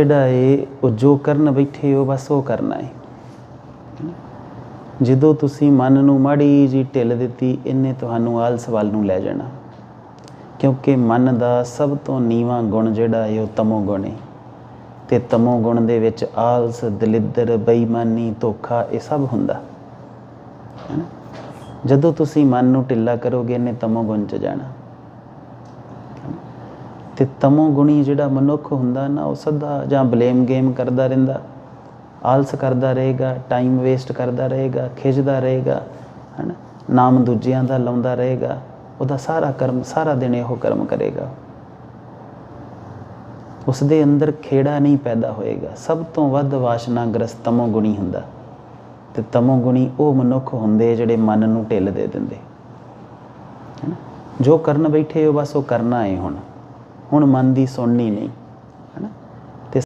ਜਿਹੜਾ ਏ? ਉਹ ਜੋ ਕਰਨ ਬੈਠੇ ਹੋ ਬਸ ਉਹ ਕਰਨਾ ਹੈ ਜਦੋਂ ਤੁਸੀਂ ਮਨ ਨੂੰ ਮਾੜੀ ਜੀ ਢਿੱਲ ਦਿੱਤੀ, ਇਹਨੇ ਤੁਹਾਨੂੰ ਆਲਸ ਵੱਲ ਨੂੰ ਲੈ ਜਾਣਾ। ਕਿਉਂਕਿ ਮਨ ਦਾ ਸਭ ਤੋਂ ਨੀਵਾਂ ਗੁਣ ਜਿਹੜਾ ਹੈ ਉਹ ਤਮੋ ਗੁਣ ਹੈ ਤੇ ਤਮੋ ਗੁਣ ਦੇ ਵਿੱਚ ਆਲਸ, ਦਲਿੱਦਰ, ਬੇਈਮਾਨੀ, ਧੋਖਾ, ਇਹ ਸਭ ਹੁੰਦਾ। ਹੈਨਾ? ਜਦੋਂ ਤੁਸੀਂ ਮਨ ਨੂੰ ਢਿੱਲਾ ਕਰੋਗੇ, ਇਹਨੇ ਤਮੋ ਗੁਣ ਚ ਜਾਣਾ। ਤੇ ਤਮੋ ਗੁਣੀ ਜਿਹੜਾ ਮਨੁੱਖ ਹੁੰਦਾ ਨਾ, ਉਹ ਸਦਾ ਜਾਂ ਬਲੇਮ ਗੇਮ ਕਰਦਾ ਰਹਿੰਦਾ। ਆਲਸ ਕਰਦਾ ਰਹੇਗਾ ਟਾਈਮ ਵੇਸਟ ਕਰਦਾ ਰਹੇਗਾ ਖਿੱਚਦਾ ਰਹੇਗਾ, ਹਨਾ? ਨਾਮ ਦੂਜਿਆਂ ਦਾ ਲਾਉਂਦਾ ਰਹੇਗਾ, ਉਹਦਾ ਸਾਰਾ ਕਰਮ, ਸਾਰਾ ਦਿਨ ਇਹੋ ਕਰਮ ਕਰੇਗਾ। ਉਸ ਦੇ ਅੰਦਰ ਖੇੜਾ ਨਹੀਂ ਪੈਦਾ ਹੋਏਗਾ। ਸਭ ਤੋਂ ਵੱਧ ਵਾਸ਼ਨਾਗ੍ਰਸਤ ਤਮੋ ਗੁਣੀ ਹੁੰਦਾ। ਤੇ ਤਮੋਗੁਣੀ ਉਹ ਮਨੁੱਖ ਹੁੰਦੇ ਜਿਹੜੇ ਮਨ ਨੂੰ ਢਿੱਲ ਦੇ ਦਿੰਦੇ। ਹੈਨਾ? ਜੋ ਕਰਨ ਬੈਠੇ ਹੋ ਬਸ ਉਹ ਕਰਨਾ ਹੈ ਹੁਣ। ਹੁਣ ਮਨ ਦੀ ਸੁਣਨੀ ਨਹੀਂ ਹੈਨਾ?